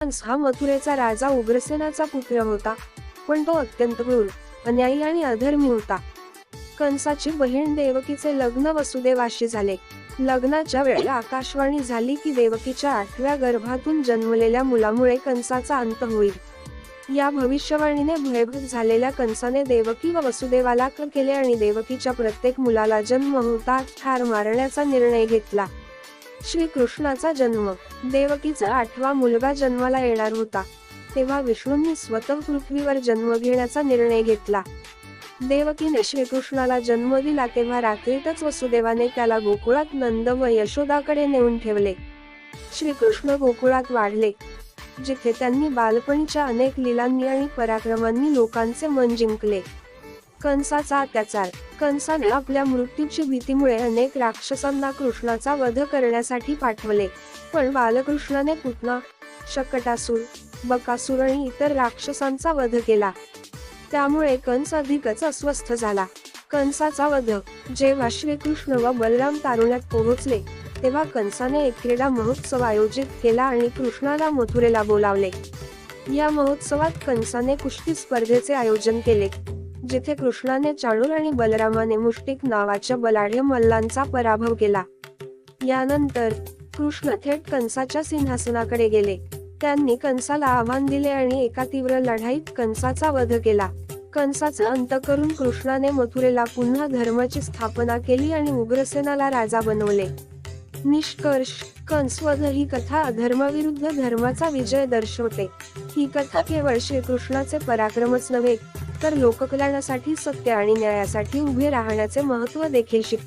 कंस हा मथुरेचा राजा उग्रसेनाचा पुत्र होता. पण तो अत्यंत क्रूर अन्यायी आणि अधर्मी होता. कंसाची बहीण देवकीचे लग्न वसुदेवाशी झाले. लग्नाच्या वेळेला आकाशवाणी झाली की देवकीच्या आठव्या गर्भातून जन्मलेल्या मुलामुळे कंसाचा अंत होईल. या भविष्यवाणीने भयभीत झालेल्या कंसाने देवकी व वसुदेवाला क केले आणि देवकीच्या प्रत्येक मुलाला जन्म होता ठार मारण्याचा निर्णय घेतला. श्री कृष्णाचा जन्म. देवकीचा आठवा मुलगा जन्माला येणार होता. तेव्हा विष्णूंनी स्वतः पृथ्वीवर जन्म घेण्याचा निर्णय घेतला. देवकीने श्रीकृष्णाला जन्म दिला तेव्हा रात्रीतच वसुदेवाने त्याला गोकुळात नंद व यशोदाकडे नेऊन ठेवले. श्रीकृष्ण गोकुळात वाढले. जिथे त्यांनी बालपणीच्या अनेक लीलांनी आणि पराक्रमांनी लोकांचे मन जिंकले. कंसाचा अत्याचार. कंसाने आपल्या मृत्यूची भीतीमुळे अनेक राक्षसांना कृष्णाचा वध करण्यासाठी पाठवले. पण बालकृष्णाने पुतना शकटासूर बकासूर आणि इतर राक्षसांचा वध केला. त्यामुळे कंस अधिकच अस्वस्थ झाला. कंसाचा वध जेव्हा श्रीकृष्ण व बलराम तारुण्यात पोहोचले तेव्हा कंसाने एक क्रीडा महोत्सव आयोजित केला आणि कृष्णाला मथुरेला बोलावले. या महोत्सवात कंसाने कुस्ती स्पर्धेचे आयोजन केले. जिथे कृष्णाने चाणूर आणि बलरामाने मुष्टिक नावाच्या बलाढ्य मल्लांचा पराभव केला. यानंतर कृष्ण थेट कंसाच्या सिंहासनाकडे गेले. त्यांनी कंसाला आव्हान दिले आणि एका तीव्र लढाईत कंसाचा वध केला. कंसाचा अंत करून कृष्णाने मथुरेला पुन्हा धर्माची स्थापना केली आणि उग्रसेनाला राजा बनवले. निष्कर्ष कंसवध ही कथा अधर्माविरुद्ध धर्माचा विजय दर्शवते. ही कथा केवळ श्रीकृष्णाचे पराक्रमच नव्हे तर लोककल्याणासाठी सत्य आणि न्यायासाठी उभे राहण्याचे महत्त्व देखील शिक